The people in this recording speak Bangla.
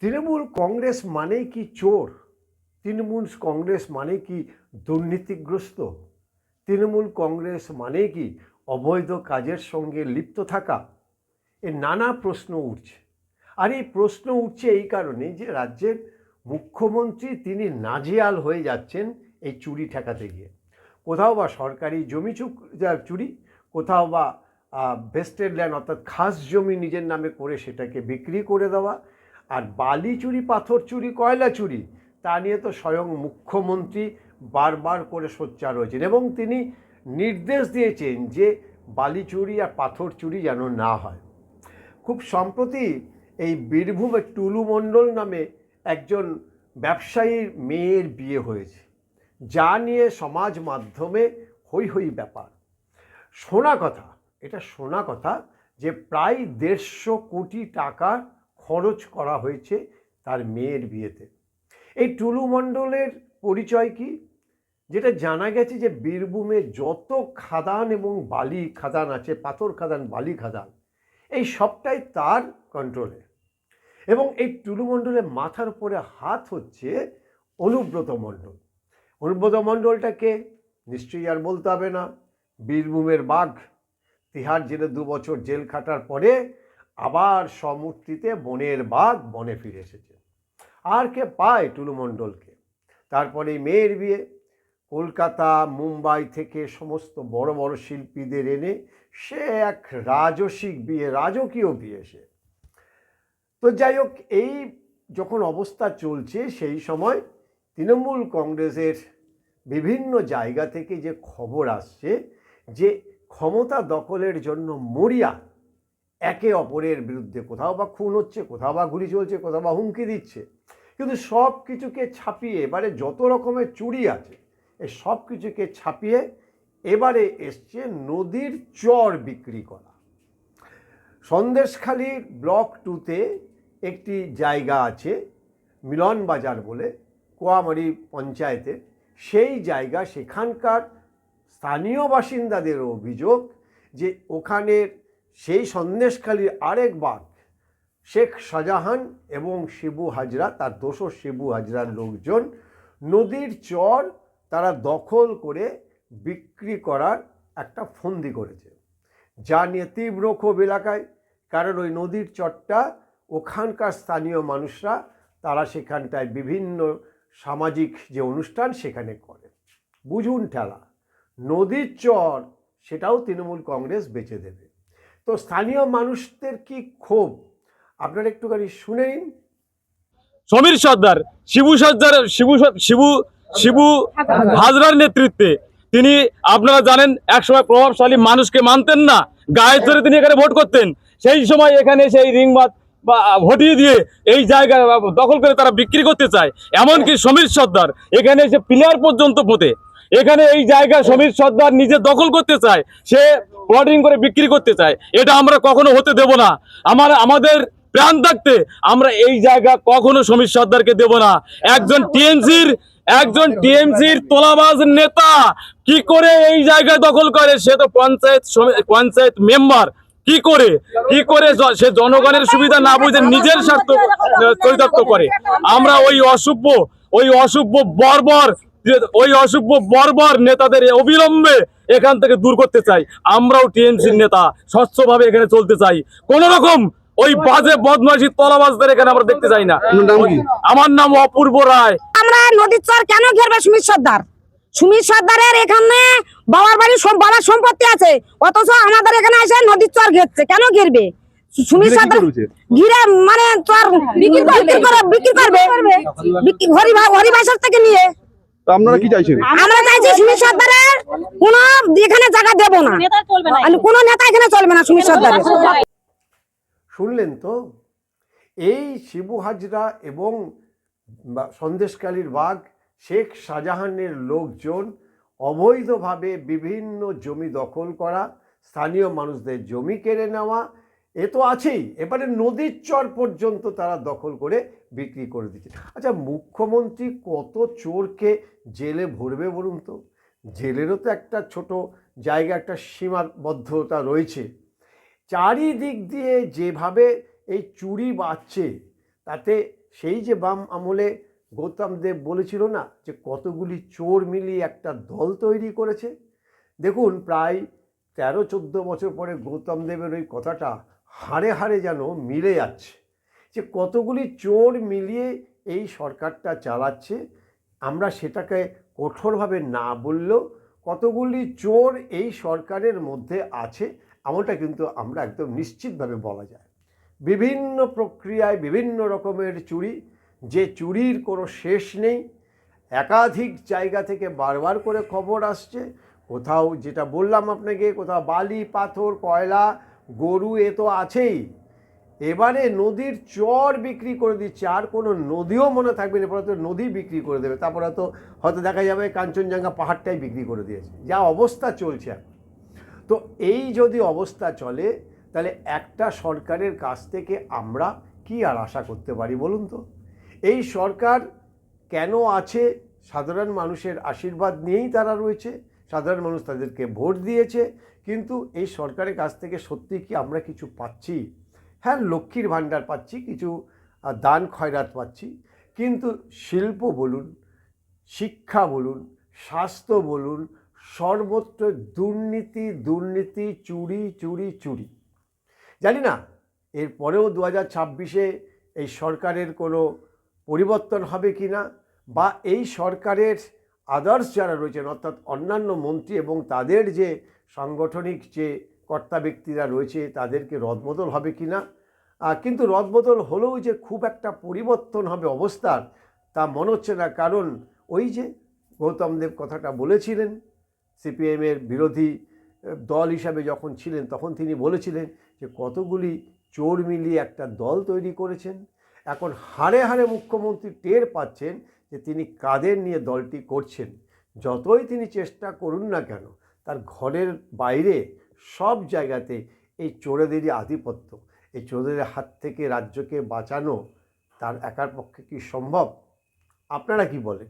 তৃণমূল কংগ্রেস মানে কি চোর? তৃণমূল কংগ্রেস মানে কি দুর্নীতিগ্রস্ত? তৃণমূল কংগ্রেস মানে কি অবৈধ কাজের সঙ্গে লিপ্ত থাকা? এ নানা প্রশ্ন উঠছে। আর এই প্রশ্ন উঠছে এই কারণে যে রাজ্যের মুখ্যমন্ত্রী তিনি নাজেয়াল হয়ে যাচ্ছেন এই চুরি ঠেকাতে গিয়ে। কোথাও বা সরকারি জমি চুক- চুরি, কোথাও বা ভেস্টেড ল্যান্ড অর্থাৎ খাস জমি নিজের নামে করে সেটাকে বিক্রি করে দেওয়া আর বালি চুরি, পাথর চুরি, কয়লা চুরি, তা নিয়ে তো স্বয়ং মুখ্যমন্ত্রী বারবার করে সোচ্চার হয়েছেন এবং তিনি নির্দেশ দিয়েছেন যে বালি চুরি আর পাথর চুরি যেন না হয়। খুব সম্প্রতি এই বীরভূমে টুলু মণ্ডল নামে একজন ব্যবসায়ীর মেয়ের বিয়ে হয়েছে, যা নিয়ে সমাজ মাধ্যমে হই হই ব্যাপার। শোনা কথা, এটা শোনা কথা যে প্রায় দেড়শো কোটি টাকা খরচ করা হয়েছে তার মেয়ের বিয়েতে। এই টুলু মণ্ডলের পরিচয় কি? যেটা জানা গেছে যে বীরভূমে যত খাদান এবং বালি খাদান আছে, পাথর খাদান, বালি খাদান, এই সবটাই তার কন্ট্রোলে এবং এই টুলু মণ্ডলের মাথার উপরে হাত হচ্ছে অনুব্রত মণ্ডল। অনুব্রত মণ্ডলটাকে নিশ্চয়ই আর বলতে হবে না। বীরভূমের বাঘ। তিহার জেলে দু বছর জেল খাটার পরে আবার সমূর্তিতে বনের বাঘ বনে ফিরে এসেছে। আর কে পায় টুলুমণ্ডলকে তারপরে মেয়ের বিয়ে। কলকাতা, মুম্বাই থেকে সমস্ত বড় বড় শিল্পীদের এনে সে এক রাজসিক বিয়ে, রাজকীয় বিয়ে সে। তো যাই হোক, এই যখন অবস্থা চলছে সেই সময় তৃণমূল কংগ্রেসের বিভিন্ন জায়গা থেকে যে খবর আসছে যে ক্ষমতা দখলের জন্য মরিয়া একে অপরের বিরুদ্ধে কোথাও বা খুন হচ্ছে, কোথাও বা গুলি চলছে, কোথাও বা হুমকি দিচ্ছে। কিন্তু সব কিছুকে ছাপিয়ে, এবারে যত রকমের চুরি আছে এই সব কিছুকে ছাপিয়ে এবারে এসছে নদীর চর বিক্রি করা। সন্দেশখালী ব্লক টুতে একটি জায়গা আছে, মিলন বাজার বলে, কোয়ামারি পঞ্চায়েতে সেই জায়গা, সেখানকার স্থানীয় বাসিন্দাদের অভিযোগ যে ওখানের সেই সন্দেশখালীর আরেক বাঘ, শেখ শাহজাহান এবং শিবু হাজরা, তার দোসর শিবু হাজরার লোকজন নদীর চর তারা দখল করে বিক্রি করার একটা ফন্দি করেছে, যা নিয়ে তীব্র ক্ষোভ এলাকায়। কারণ ওই নদীর চরটা ওখানকার স্থানীয় মানুষরা, তারা সেখানটায় বিভিন্ন সামাজিক যে অনুষ্ঠান সেখানে করে। বুঝুন ঠেলা, নদীর চর, সেটাও তৃণমূল কংগ্রেস বেঁচে দেবে। তো স্থানীয় মানুষদের কি ক্ষোভ? আপনারা একটুখানি শুনে নিন। সমীর সর্দার, শিবু সর্দার, শিবু শিবু শিবু হাজরার নেতৃত্বে তিনি, আপনারা জানেন, একসময় প্রভাবশালী মানুষকে মানতেন না। গায়ে ধরে তিনি এখানে ভোট করতেন। সেই সময় এখানে সেই রিংবাদ বা হটিয়ে দিয়ে এই জায়গা দখল করে তারা বিক্রি করতে চায়। এমনকি সমীর সর্দার, এখানে এসে প্লেয়ার পর্যন্ত পোতে। এখানে এই জায়গা সমীর সর্দার নিজে দখল করতে চায়। সে প্লটিং করে বিক্রি করতে চায়, এটা আমরা কখনো হতে দেব না। আমার, আমাদের প্রাণ থাকতে আমরা এই জায়গা কখনো সমীর সর্দারকে দেব না। একজন টিএমসির একজন টিএমসির তোলাবাজ নেতা কি করে এই জায়গা দখল করে? সে তো পঞ্চায়েত পঞ্চায়েত মেম্বার। কি করে? কি করে সে জনগণের সুবিধা না বুঝে নিজের স্বার্থ চরিতার্থ করে? আমরা ওই অসভ্য ওই অসভ্য বর্বর ওই অসভ্য বর্বর নেতাদের অবিলম্বে এখান থেকে দূর করতে চাই। আমরাও টিএমসির নেতা স্বচ্ছভাবে এখানে চলতে চাই। কোন রকম ওই বাজে বদমাশি তলাবাজদের এখানে আমরা দেখতে চাই না। আমার নাম অপূর্ব রায়। আমরা নদীর চর কেন ঘেরবে সুমিত সর্দার? সুমিত সর্দারের এখানে বাবার বাড়ি বাবার সম্পত্তি আছে অথচ আমাদের এখানে এসে নদীর চর ঘেরছে। কেন ঘেরবে? সুমিত সর্দার ঘিরে মানে চর বিক্রি করে বিক্রি করবে? বিক্রি- হরিভা- হরিবাসর থেকে নিয়ে আপনারা কি চাইছেন? আমরা চাইছি সুমিত সর্দারের কোন এখানে জায়গা দেবো না। কোন নেতা এখানে চলবে না সুমিত সর্দারের। শুনলেন তো? এই শিবু হাজরা এবং বা- সন্দেশকালীর বাঘ শেখ শাহজাহানের লোকজন অবৈধভাবে বিভিন্ন জমি দখল করা স্থানীয় মানুষদের জমি কেড়ে নেওয়া এ তো আছেই। এবারে নদীর চর পর্যন্ত তারা দখল করে বিক্রি করে দিচ্ছে। আচ্ছা মুখ্যমন্ত্রী কত চোরকে জেলে ভরবে বলুন তো? জেলেরও তো একটা ছোট জায়গা, একটা সীমাবদ্ধতা রয়েছে। চারিদিক দিয়ে যেভাবে এই চুরি বাড়ছে, তাতে সেই যে বাম আমলে গৌতম দেব বলেছিল না যে কতগুলি চোর মিলিয়ে একটা দল তৈরি করেছে? দেখুন, প্রায় তেরো চোদ্দ বছর পরে গৌতম দেবের ওই কথাটা হাড়ে হাড়ে যেন মিলে যাচ্ছে। যে কতগুলি চোর মিলিয়ে এই সরকারটা চালাচ্ছে, আমরা সেটাকে কঠোরভাবে না বললেও কতগুলি চোর এই সরকারের মধ্যে আছে, এমনটা কিন্তু আমরা একদম নিশ্চিতভাবে বলা যায়। বিভিন্ন প্রক্রিয়ায় বিভিন্ন রকমের চুরি, যে চুরির কোনো শেষ নেই। একাধিক জায়গা থেকে বারবার করে খবর আসছে। কোথাও যেটা বললাম আপনাকে, কোথাও বালি, পাথর, কয়লা গরু এ তো আছেই। এবারে নদীর চর বিক্রি করে দিচ্ছে, আর কোনো নদীও মনে থাকবে না, এরপরে তো নদী বিক্রি করে দেবে। তারপরে তো হয়তো দেখা যাবে কাঞ্চনজঙ্ঘা পাহাড়টাই বিক্রি করে দিয়েছে। যা অবস্থা চলছে এখন। তো এই যদি অবস্থা চলে, তাহলে একটা সরকারের কাছ থেকে আমরা কি আর আশা করতে পারি বলুন তো? এই সরকার কেন আছে? সাধারণ মানুষের আশীর্বাদ নিয়েই তারা রয়েছে। সাধারণ মানুষ তাদেরকে ভোট দিয়েছে, কিন্তু এই সরকারের কাছ থেকে সত্যি কি আমরা কিছু পাচ্ছি? হ্যাঁ লক্ষ্মীর ভাণ্ডার পাচ্ছি, কিছু দান খয়রাত পাচ্ছি, কিন্তু শিল্প বলুন, শিক্ষা বলুন, স্বাস্থ্য বলুন, সর্বত্র দুর্নীতি দুর্নীতি, চুরি চুরি চুরি। জানি না, এরপরেও দু হাজার ছাব্বিশে এই সরকারের কোনো পরিবর্তন হবে কি না বা এই সরকারের আদার্স যারা রয়েছেন, অর্থাৎ অন্যান্য মন্ত্রী এবং তাদের যে সাংগঠনিক যে কর্তা ব্যক্তিরা রয়েছে, তাদেরকে রদবদল হবে কি না কিন্তু রদবদল হলেও যে খুব একটা পরিবর্তন হবে অবস্থার, তা মনে হচ্ছে না। কারণ ওই যে গৌতম দেব কথাটা বলেছিলেন সিপিএমের বিরোধী দল হিসাবে যখন ছিলেন, তখন তিনি বলেছিলেন যে কতগুলি চোর মিলিয়ে একটা দল তৈরি করেছেন। এখন হাড়ে হাড়ে মুখ্যমন্ত্রী টের পাচ্ছেন যে তিনি কাদের নিয়ে দলটি করছেন, যতই তিনি চেষ্টা করুন না কেন, তার ঘরের বাইরে সব জায়গাতে এই চোরেদেরই আধিপত্য, এই চোরেদের হাত থেকে রাজ্যকে বাঁচানো তার একার পক্ষে কি সম্ভব? আপনারা কি বলেন?